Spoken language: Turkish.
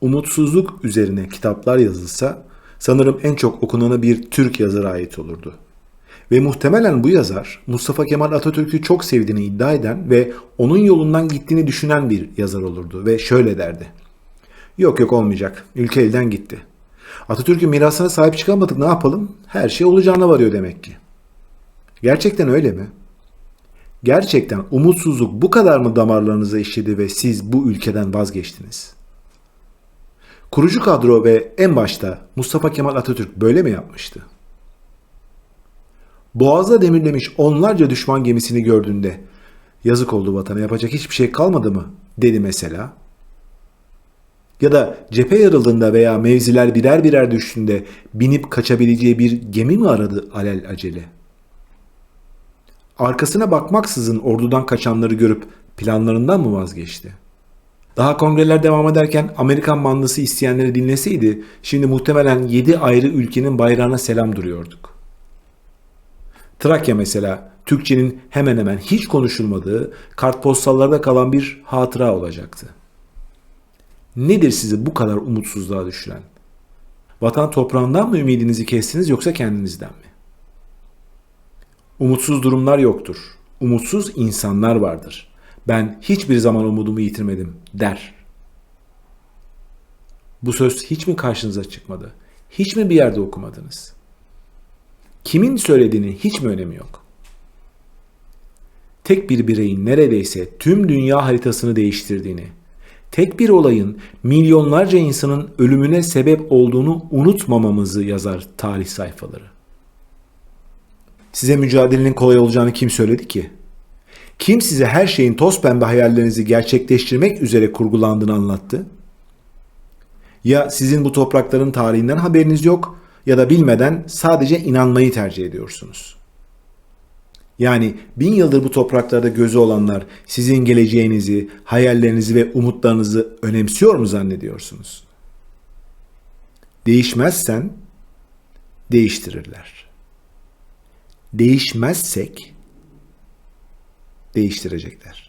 umutsuzluk üzerine kitaplar yazılsa sanırım en çok okunanı bir Türk yazara ait olurdu. Ve muhtemelen bu yazar Mustafa Kemal Atatürk'ü çok sevdiğini iddia eden ve onun yolundan gittiğini düşünen bir yazar olurdu ve şöyle derdi. Yok yok olmayacak. Ülke elden gitti. Atatürk'ün mirasına sahip çıkamadık ne yapalım? Her şey olacağına varıyor demek ki. Gerçekten öyle mi? Gerçekten umutsuzluk bu kadar mı damarlarınıza işledi ve siz bu ülkeden vazgeçtiniz? Kurucu kadro ve en başta Mustafa Kemal Atatürk böyle mi yapmıştı? Boğazda demirlemiş onlarca düşman gemisini gördüğünde yazık oldu vatana yapacak hiçbir şey kalmadı mı dedi mesela. Ya da cephe yarıldığında veya mevziler birer birer düştüğünde binip kaçabileceği bir gemi mi aradı alel acele? Arkasına bakmaksızın ordudan kaçanları görüp planlarından mı vazgeçti? Daha kongreler devam ederken Amerikan mandası isteyenleri dinleseydi şimdi muhtemelen 7 ayrı ülkenin bayrağına selam duruyorduk. Trakya mesela Türkçenin hemen hemen hiç konuşulmadığı kartpostallarda kalan bir hatıra olacaktı. Nedir sizi bu kadar umutsuzluğa düşüren? Vatan toprağından mı ümidinizi kestiniz yoksa kendinizden mi? Umutsuz durumlar yoktur. Umutsuz insanlar vardır. Ben hiçbir zaman umudumu yitirmedim der. Bu söz hiç mi karşınıza çıkmadı? Hiç mi bir yerde okumadınız? Kimin söylediğinin hiç mi önemi yok? Tek bir bireyin neredeyse tüm dünya haritasını değiştirdiğini, tek bir olayın milyonlarca insanın ölümüne sebep olduğunu unutmamamızı yazar tarih sayfaları. Size mücadelenin kolay olacağını kim söyledi ki? Kim size her şeyin toz pembe hayallerinizi gerçekleştirmek üzere kurgulandığını anlattı? Ya sizin bu toprakların tarihinden haberiniz yok ya da bilmeden sadece inanmayı tercih ediyorsunuz. Yani bin yıldır bu topraklarda gözü olanlar sizin geleceğinizi, hayallerinizi ve umutlarınızı önemsiyor mu zannediyorsunuz? Değişmezsen değiştirirler. Değişmezsek değiştirecekler.